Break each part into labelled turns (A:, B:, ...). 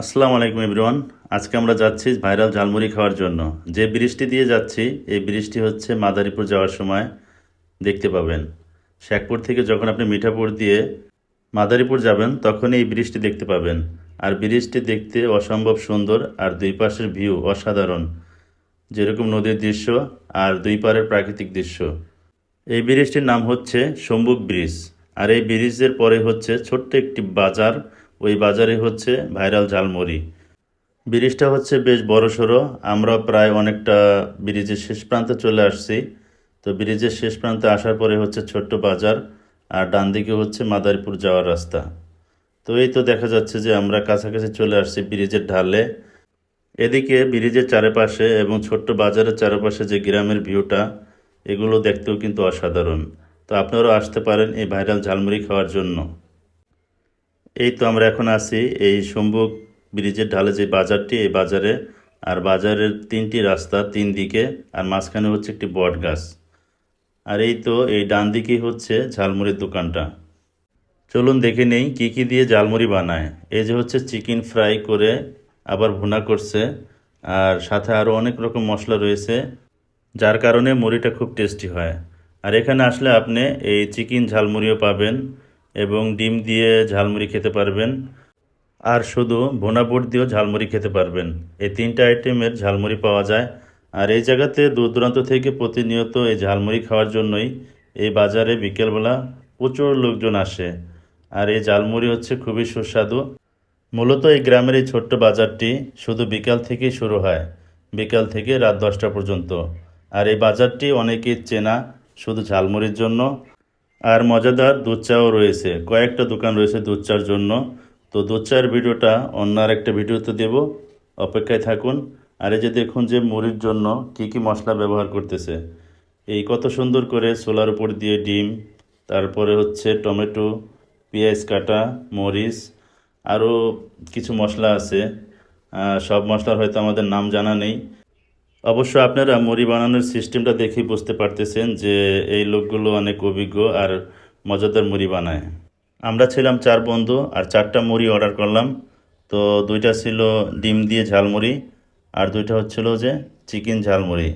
A: আসসালামু আলাইকুম এভরিওয়ান। আজকে আমরা যাচ্ছি ভাইরাল ঝালমুড়ি খাওয়ার জন্য। যে ব্রিজটি দিয়ে যাচ্ছি, এই ব্রিজটি হচ্ছে মাদারীপুর যাওয়ার সময় দেখতে পাবেন। শেখপুর থেকে যখন আপনি মিঠাপুর দিয়ে মাদারীপুর যাবেন তখন এই ব্রিজটি দেখতে পাবেন। আর ব্রিজটি দেখতে অসম্ভব সুন্দর আর দুই পাশের ভিউ অসাধারণ। যেরকম নদীর দৃশ্য আর দুই পারের প্রাকৃতিক দৃশ্য। এই ব্রিজটির নাম হচ্ছে সম্বুক ব্রিজ। আর এই ব্রিজের পরে হচ্ছে ছোট্ট একটি বাজার ওই বাজারে হচ্ছে ভাইরাল ঝালমুড়ি। ব্রিজটা হচ্ছে বেশ বড় সড়ো আমরা প্রায় অনেকটা ব্রিজের শেষ প্রান্তে চলে আসছি। তো ব্রিজের শেষ প্রান্তে আসার পরে হচ্ছে ছোট্ট বাজার আর ডান দিকে হচ্ছে মাদারীপুর যাওয়ার রাস্তা। তো এই তো দেখা যাচ্ছে যে আমরা কাছাকাছি চলে আসছি ব্রিজের ঢালে। এদিকে ব্রিজের চারপাশে এবং ছোট্ট বাজারের চারপাশে যে গ্রামের ভিউটা, এগুলো দেখতেও কিন্তু অসাধারণ। তো আপনারাও আসতে পারেন এই ভাইরাল ঝালমুড়ি খাওয়ার জন্য। এই তো আমরা এখন আছি এই সম্ভুক ব্রিজের ঢালে যে বাজারটি, এই বাজারে। আর বাজারের তিনটি রাস্তা তিন দিকে, আর মাঝখানে হচ্ছে একটি বট গাছ। আর এই তো এই ডান দিকেই হচ্ছে ঝালমুড়ির দোকানটা। চলুন দেখে নেই কি কি দিয়ে ঝালমুড়ি বানায়। এই যে হচ্ছে চিকেন ফ্রাই করে আবার ভুনা করছে, আর সাথে আরও অনেক রকম মশলা রয়েছে, যার কারণে মুড়িটা খুব টেস্টি হয়। আর এখানে আসলে আপনি এই চিকেন ঝালমুড়িও পাবেন। এবং ডিম দিয়ে ঝালমুড়ি খেতে পারবেন। আর শুধু ভুনা দিয়েও ঝালমুড়ি খেতে পারবেন। এই তিনটা আইটেমের ঝালমুড়ি পাওয়া যায়। আর এই জায়গাতে দূর দূরান্ত থেকে প্রতিনিয়ত এই ঝালমুড়ি খাওয়ার জন্যই এই বাজারে বিকেলবেলা প্রচুর লোকজন আসে। আর এই ঝালমুড়ি হচ্ছে খুবই সুস্বাদু। মূলত এই গ্রামের এই ছোট্ট বাজারটি শুধু বিকাল থেকেই শুরু হয়, বিকাল থেকে রাত দশটা পর্যন্ত। আর এই বাজারটি অনেকেই চেনা শুধু ঝালমুড়ির জন্য। আর মজাদার দুধ চাও রয়েছে। কয়েকটা দোকান রয়েছে দুধ চার জন্য। তো দুধ চায়ের ভিডিওটা অন্য আর একটা ভিডিওতে দেব। অপেক্ষায় থাকুন। আর এই যে দেখুন যে মুড়ির জন্য কি কি মশলা ব্যবহার করতেছে। এই কত সুন্দর করে সোলার উপর দিয়ে ডিম, তারপরে হচ্ছে টমেটো, পেঁয়াজ কাটা, মরিচ, আরও কিছু মশলা আছে। সব মশলার হয়তো আমাদের নাম জানা নেই। অবশ্য আপনারা মুড়ি বানানোর সিস্টেমটা দেখেই বুঝতে পারতেছেন যে এই লোকগুলো অনেক অভিজ্ঞ আর মজাদার মুড়ি বানায়। আমরা ছিলাম চার বন্ধু আর চারটা মুড়ি অর্ডার করলাম। তো দুইটা ছিল ডিম দিয়ে ঝালমুড়ি আর দুইটা হচ্ছিল যে চিকেন ঝালমুড়ি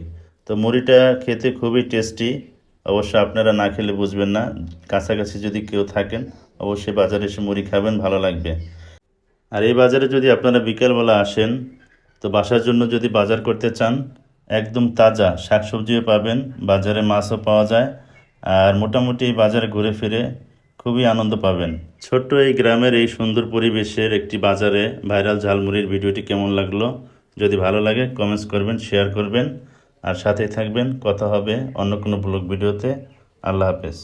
A: তো মুড়িটা খেতে খুবই টেস্টি। অবশ্য আপনারা না খেলে বুঝবেন না। কাছাকাছি যদি কেউ থাকেন, অবশ্যই বাজারে এসে মুড়ি খাবেন, ভালো লাগবে। আর এই বাজারে যদি আপনারা বিকেলবেলা আসেন তো বাসার জন্য যদি বাজার করতে চান, একদম তাজা শাকসবজিও পাবেন, বাজারে মাছও পাওয়া যায়, আর মোটামুটি বাজারে ঘুরে ফিরে খুবই আনন্দ পাবেন। ছোট্ট এই গ্রামের এই সুন্দর পরিবেশের একটি বাজারে ভাইরাল ঝালমুড়ির ভিডিওটি কেমন লাগল, যদি ভালো লাগে কমেন্টস করবেন, শেয়ার করবেন, আর সাথেই থাকবেন। কথা হবে অন্য কোনো ব্লগ ভিডিওতে। আল্লাহ হাফেজ।